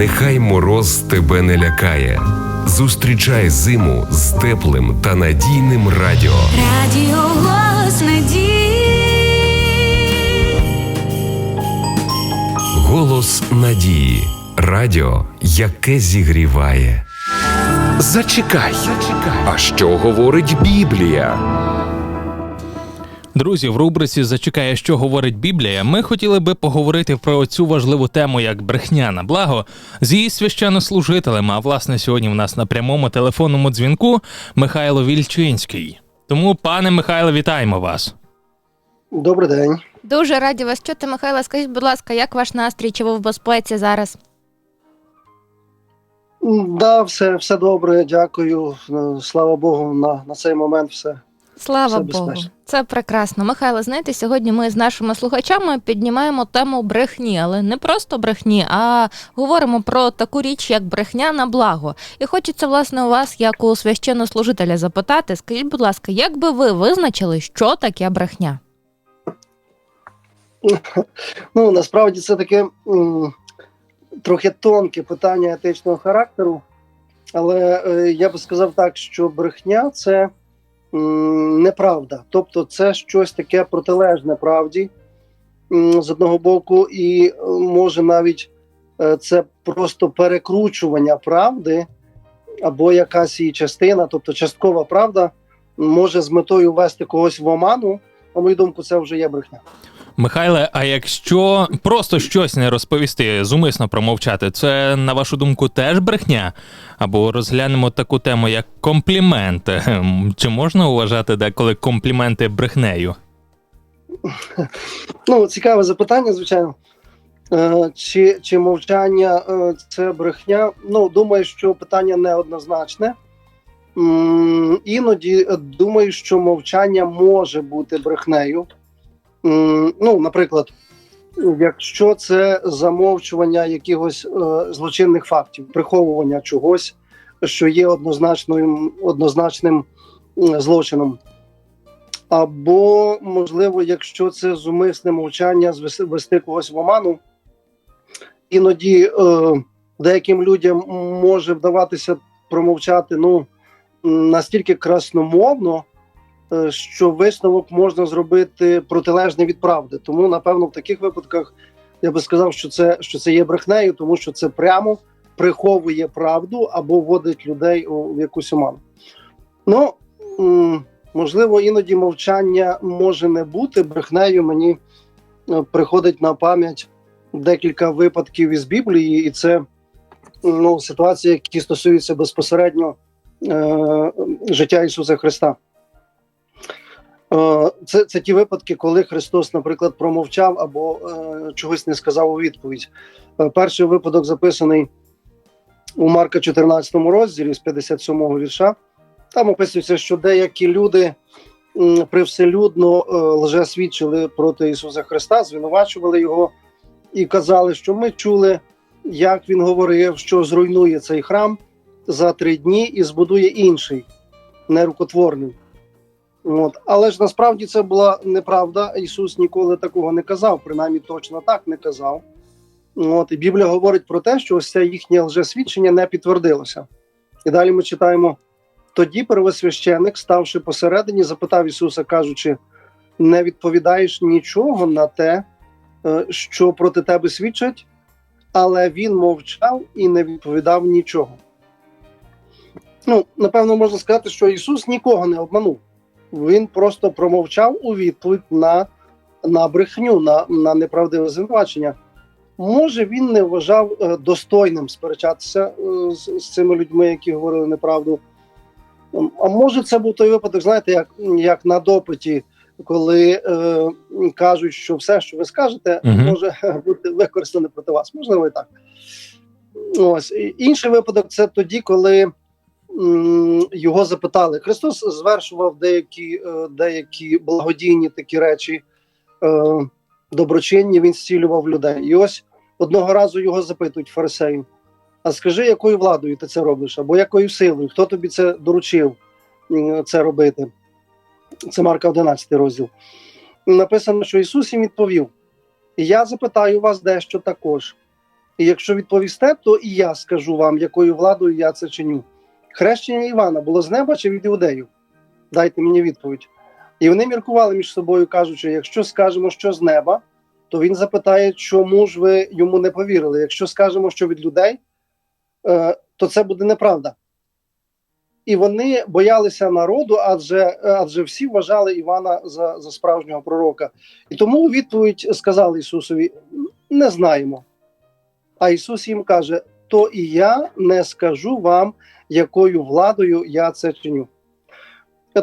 Нехай мороз тебе не лякає. Зустрічай зиму з теплим та надійним радіо. Радіо голос надії. Голос надії. Радіо, яке зігріває. Зачекай. А що говорить Біблія? Друзі, в рубриці Зачекає, що говорить Біблія. Ми хотіли би поговорити про цю важливу тему як брехня на благо з її священнослужителем. А власне сьогодні в нас на прямому телефонному дзвінку Михайло Вільчинський. Тому, пане Михайло, вітаємо вас. Добрий день. Дуже раді вас чути, Михайло. Скажіть, будь ласка, як ваш настрій? Чи ви в безпеці зараз? Да, все, все добре, дякую. Слава Богу, на, на цей момент все. Слава Все Богу, безпечно. це прекрасно. Михайло, знаєте, сьогодні ми з нашими слухачами піднімаємо тему брехні, але не просто брехні, а говоримо про таку річ, як брехня на благо. І хочеться, власне, у вас, як у священнослужителя, запитати, скажіть, будь ласка, як би ви визначили, що таке брехня? Ну, насправді це таке м, трохи тонке питання етичного характеру, але е, я би сказав так, що брехня це неправда. Тобто це щось таке протилежне правді з одного боку, і е, може навіть е, це просто перекручування правди або якась її частина, тобто часткова правда, може з метою ввести когось в оману. На мою думку, це вже є брехня. Михайле, а якщо просто щось не розповісти, зумисно промовчати, це на вашу думку теж брехня? Або розглянемо таку тему, як компліменти. Ем, Чи можна вважати деколи компліменти брехнею? Ну, цікаве запитання, звичайно. Е, чи, чи мовчання е, це брехня? Ну, думаю, що питання неоднозначне. Іноді думаю, що мовчання може бути брехнею. М, Ну, наприклад, якщо це замовчування якихось е, злочинних фактів, приховування чогось, що є однозначним, однозначним злочином. Або, можливо, якщо це зумисне мовчання, звести когось в оману, іноді е, деяким людям може вдаватися промовчати ну, настільки красномовно, е, що висновок можна зробити протилежний від правди. Тому, напевно, в таких випадках я би сказав, що це, що це є брехнею, тому що це прямо приховує правду або вводить людей у в якусь оману. Ну, можливо, іноді мовчання може не бути брехнею. Мені е, приходить на пам'ять декілька випадків із Біблії, і це ну, ситуації, які стосуються безпосередньо е, життя Ісуса Христа. Е, Це, це ті випадки, коли Христос, наприклад, промовчав або е, чогось не сказав у відповідь. Е, Перший випадок записаний у Марка 14 розділі з 57 вірша. Там описується, що деякі люди привселюдно е, лжесвідчили проти Ісуса Христа, звинувачували його і казали, що ми чули, як він говорив, що зруйнує цей храм за три дні і збудує інший, нерукотворний. От. Але ж насправді це була неправда. Ісус ніколи такого не казав, принаймні точно так не казав. От. І Біблія говорить про те, що ось це їхнє лжесвідчення не підтвердилося. І далі ми читаємо. Тоді первосвященик, ставши посередині, запитав Ісуса, кажучи: не відповідаєш нічого на те, е, що проти тебе свідчать, але він мовчав і не відповідав нічого. Ну, напевно, можна сказати, що Ісус нікого не обманув. Він просто промовчав у відповідь на, на брехню, на, на неправдиве звинувачення. Може, він не вважав е, достойним сперечатися е, з, з цими людьми, які говорили неправду. А може, це був той випадок, знаєте, як, як на допиті, коли е, кажуть, що все, що ви скажете, Мгм. може бути використане проти вас. Можливо, і так. Ось інший випадок це тоді, коли його запитали. Христос звершував деякі, е, деякі благодійні такі речі, е, доброчинні, він зцілював людей. І ось одного разу його запитують фарисею. А скажи, якою владою ти це робиш, або якою силою? Хто тобі це доручив це робити? Це Марка 11 розділ. Написано, що Ісус їм відповів: я запитаю вас дещо також. І якщо відповісте, то і я скажу вам, якою владою я це чиню. Хрещення Івана було з неба чи від іудеїв? Дайте мені відповідь. І вони міркували між собою, кажучи: якщо скажемо, що з неба, то він запитає, чому ж ви йому не повірили. Якщо скажемо, що від людей, е, то це буде неправда. І вони боялися народу, адже, адже всі вважали Івана за, за справжнього пророка. І тому у відповідь сказали Ісусові: не знаємо. А Ісус їм каже: то і я не скажу вам, якою владою я це чиню.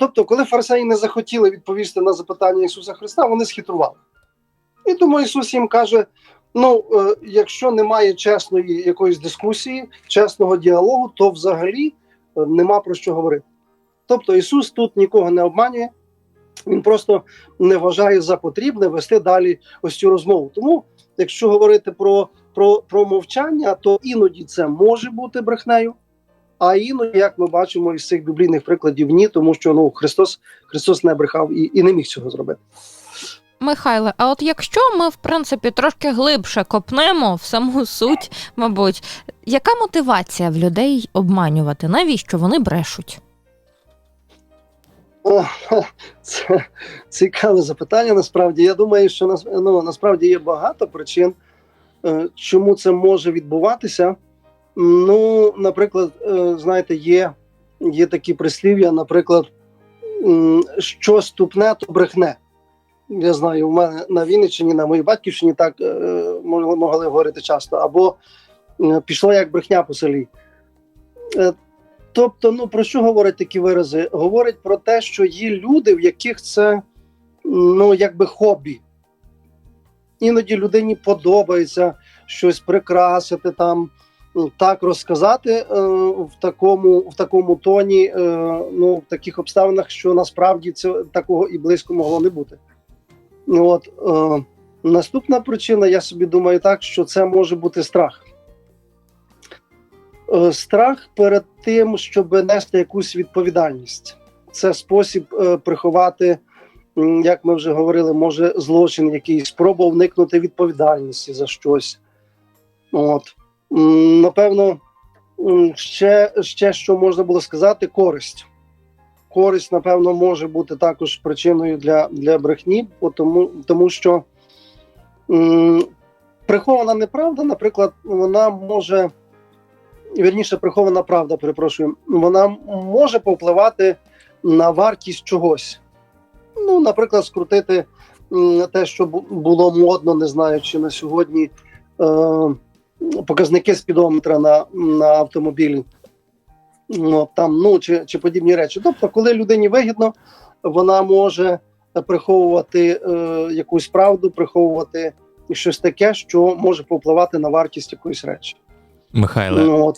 Тобто, коли фарисеї не захотіли відповісти на запитання Ісуса Христа, вони схитрували. І тому Ісус їм каже: ну, е, якщо немає чесної якоїсь дискусії, чесного діалогу, то взагалі е, нема про що говорити. Тобто Ісус тут нікого не обманює, Він просто не вважає за потрібне вести далі ось цю розмову. Тому, якщо говорити про, про, про мовчання, то іноді це може бути брехнею. А іноді, як ми бачимо із цих біблійних прикладів, ні, тому що ну Христос Христос не брехав і, і не міг цього зробити. Михайле, а от якщо ми, в принципі, трошки глибше копнемо в саму суть, мабуть, яка мотивація в людей обманювати? Навіщо вони брешуть? О, Це цікаве запитання. Насправді я думаю, що ну, насправді є багато причин, е, чому це може відбуватися. Ну, наприклад, е, знаєте, є, є такі прислів'я, наприклад, що ступне, то брехне. Я знаю, у мене на Вінниччині, на моїй батьківщині так е, могли, могли говорити часто, або е, пішло як брехня по селі. Тобто, ну про що говорять такі вирази? Говорять про те, що є люди, в яких це ну якби хобі. Іноді людині подобається щось прикрасити там, так розказати е, в такому в такому тоні, е, ну в таких обставинах, що насправді це такого і близько могло не бути. От е, наступна причина, я собі думаю, так, що це може бути страх. Страх перед тим, щоб нести якусь відповідальність. Це спосіб приховати, як ми вже говорили, може злочин, якийсь спроба уникнути відповідальності за щось. От. Напевно, ще, ще що можна було сказати, користь. Користь, напевно, може бути також причиною для, для брехні, тому, тому що м, прихована неправда, наприклад, вона може вірніше прихована правда, перепрошую, вона може повпливати на вартість чогось. Ну, наприклад, скрутити м, те, що було модно, не знаю, чи на сьогодні е, показники спідометра на, на автомобілі. Ну, там, ну, чи, чи подібні речі. Тобто, коли людині вигідно, вона може приховувати е, якусь правду, приховувати щось таке, що може повпливати на вартість якоїсь речі. Михайле, Ну, от.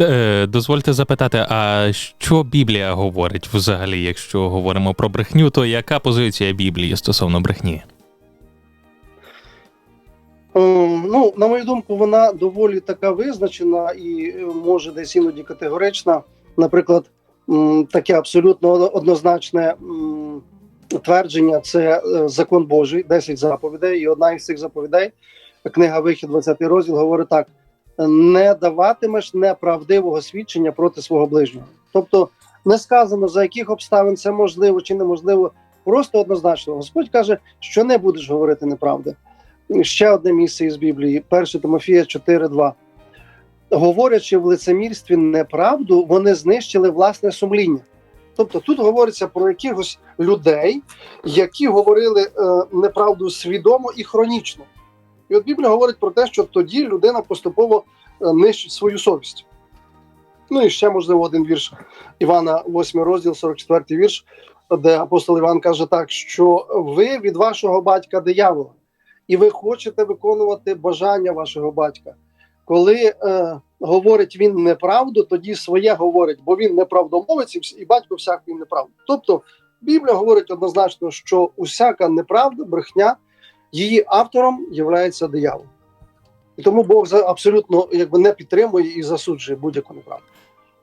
е, дозвольте запитати, а що Біблія говорить взагалі, якщо говоримо про брехню, то яка позиція Біблії стосовно брехні? Ем, Ну, на мою думку, вона доволі така визначена і е, може десь іноді категорична. Наприклад, таке абсолютно однозначне твердження це е, закон Божий, 10 заповідей, і одна із цих заповідей, книга Вихід, 20 розділ, говорить так: не даватимеш неправдивого свідчення проти свого ближнього. Тобто не сказано, за яких обставин це можливо чи неможливо, просто однозначно. Господь каже, що не будеш говорити неправди. Ще одне місце із Біблії, 1 Тимофія 4.2. Говорячи в лицемірстві неправду, вони знищили власне сумління. Тобто тут говориться про якихось людей, які говорили е, неправду свідомо і хронічно. І от Біблія говорить про те, що тоді людина поступово е, нищить свою совість. Ну і ще, можливо, один вірш Івана, 8 розділ, 44 вірш, де апостол Іван каже так, що ви від вашого батька диявола і ви хочете виконувати бажання вашого батька. Коли е, говорить він неправду, тоді своє говорить, бо він неправдомовець, і батько всяк він неправду. Тобто Біблія говорить однозначно, що усяка неправда, брехня, її автором є диявол. І тому Бог абсолютно якби не підтримує і засуджує будь-яку неправду.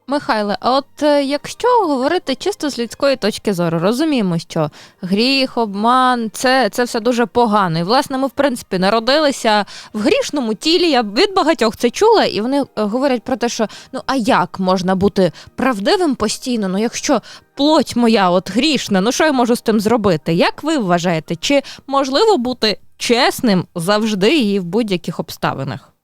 Михайле, а от е, якщо говорити чисто з людської точки зору, розуміємо, що гріх, обман це, це все дуже погано. І власне ми, в принципі, народилися в грішному тілі. Я від багатьох це чула, і вони е, говорять про те, що ну а як можна бути правдивим постійно? Ну якщо плоть моя от грішна, ну що я можу з тим зробити? Як ви вважаєте? Чи можливо бути чесним завжди і в будь-яких обставинах?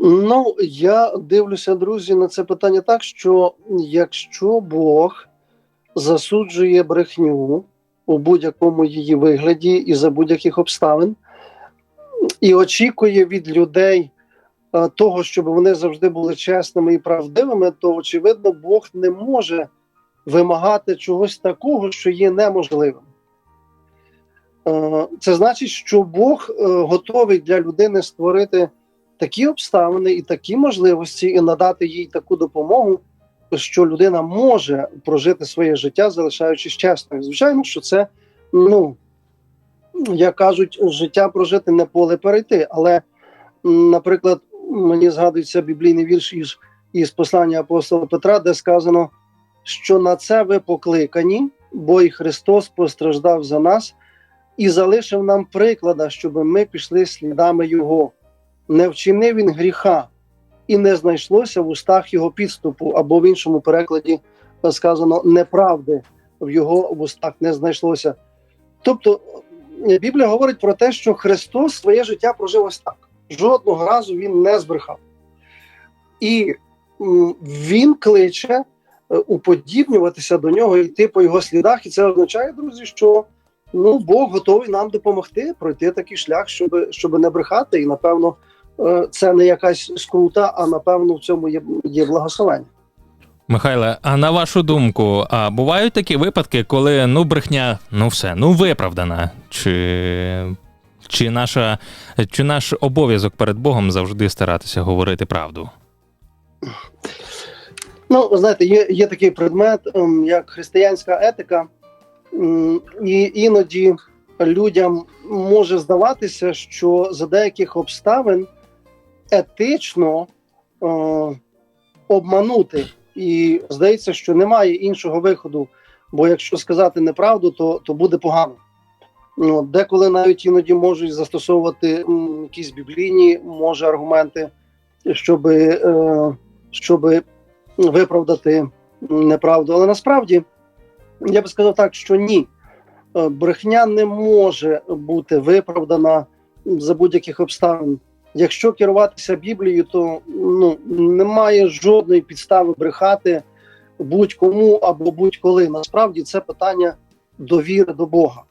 Ну, я дивлюся, друзі, на це питання так, що якщо Бог засуджує брехню у будь-якому її вигляді і за будь-яких обставин, і очікує від людей е, того, щоб вони завжди були чесними і правдивими, то очевидно, Бог не може вимагати чогось такого, що є неможливим. Е, Це значить, що Бог е, готовий для людини створити такі обставини і такі можливості, і надати їй таку допомогу, що людина може прожити своє життя, залишаючись чесною. Звичайно, що це, ну як кажуть, життя прожити не поле перейти. Але, наприклад, мені згадується біблійний вірш із, із послання апостола Петра, де сказано, що на це ви покликані, бо і Христос постраждав за нас і залишив нам приклада, щоб ми пішли слідами Його не вчинив він гріха, і не знайшлося в устах його підступу, або в іншому перекладі сказано неправди в його вустах не знайшлося. Тобто е, Біблія говорить про те, що Христос своє життя прожив ось так. Жодного разу він не збрехав. І він кличе е, уподібнюватися до нього, йти по його слідах. І це означає, друзі, що ну, Бог готовий нам допомогти пройти такий шлях, щоб, щоб не брехати. І напевно, це не якась скрута, а напевно в цьому є, є благословення. Михайле, а на вашу думку, а бувають такі випадки, коли ну брехня, ну все, ну виправдана? Чи, чи, наша, чи наш обов'язок перед Богом завжди старатися говорити правду? Ну, знаєте, є, є такий предмет, ем, як християнська етика, і іноді людям може здаватися, що за деяких обставин етично е, обманути, і здається, що немає іншого виходу. Бо якщо сказати неправду, то, то буде погано. Ну, деколи навіть іноді можуть застосовувати м, якісь біблійні може аргументи, щоб, е, щоб виправдати неправду. Але насправді я би сказав так, що ні, Е, брехня не може бути виправдана за будь-яких обставин. Якщо керуватися Біблією, то ну немає жодної підстави брехати будь-кому або будь-коли. Насправді це питання довіри до Бога.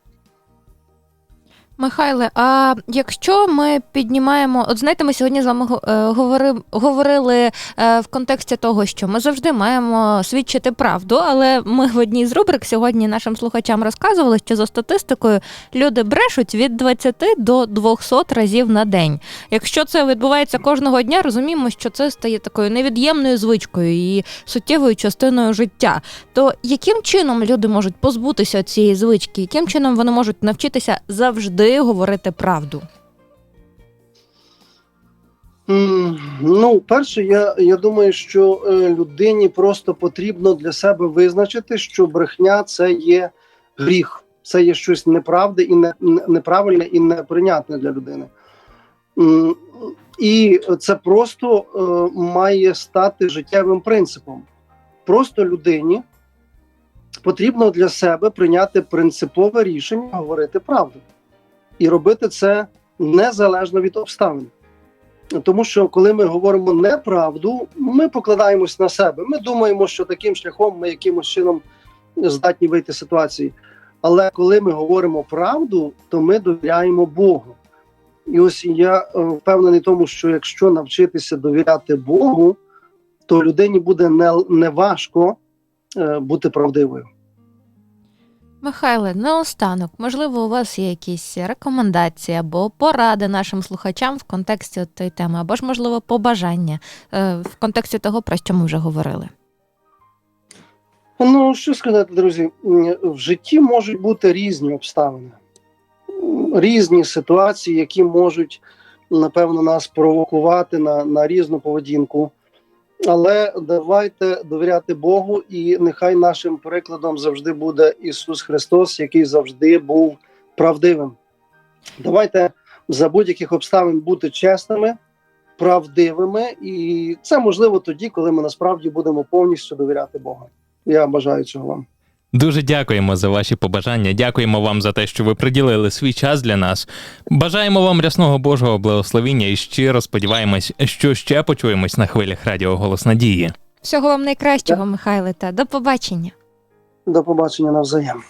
Михайле, а якщо ми піднімаємо, от знаєте, ми сьогодні з вами е, говори, говорили е, в контексті того, що ми завжди маємо свідчити правду, але ми в одній з рубрик сьогодні нашим слухачам розказували, що за статистикою люди брешуть від 20 до 200 разів на день. Якщо це відбувається кожного дня, розуміємо, що це стає такою невід'ємною звичкою і суттєвою частиною життя. То яким чином люди можуть позбутися цієї звички? Яким чином вони можуть навчитися завжди говорити правду? Ну, перше, я, я думаю, що е, людині просто потрібно для себе визначити, що брехня це є гріх, це є щось неправде і не- неправильне і неприйнятне для людини. І це просто е, має стати життєвим принципом. Просто людині потрібно для себе прийняти принципове рішення говорити правду і робити це незалежно від обставин. Тому що коли ми говоримо неправду, ми покладаємось на себе. Ми думаємо, що таким шляхом ми якимось чином здатні вийти з ситуації. Але коли ми говоримо правду, то ми довіряємо Богу. І ось я е, впевнений тому, що якщо навчитися довіряти Богу, то людині буде не, важко е, бути правдивою. Михайле, наостанок, можливо, у вас є якісь рекомендації або поради нашим слухачам в контексті от тієї теми, або ж, можливо, побажання е, в контексті того, про що ми вже говорили. Ну, що сказати, друзі, в житті можуть бути різні обставини, різні ситуації, які можуть напевно, нас провокувати на, на різну поведінку. Але давайте довіряти Богу, і нехай нашим прикладом завжди буде Ісус Христос, який завжди був правдивим. Давайте за будь-яких обставин бути чесними, правдивими, і це можливо тоді, коли ми насправді будемо повністю довіряти Богу. Я бажаю цього вам. Дуже дякуємо за ваші побажання. Дякуємо вам за те, що ви приділили свій час для нас. Бажаємо вам рясного Божого благословіння і щиро сподіваємось, що ще почуємось на хвилях Радіо Голос Надії. Всього вам найкращого, Михайле, та до побачення. До побачення навзаєм.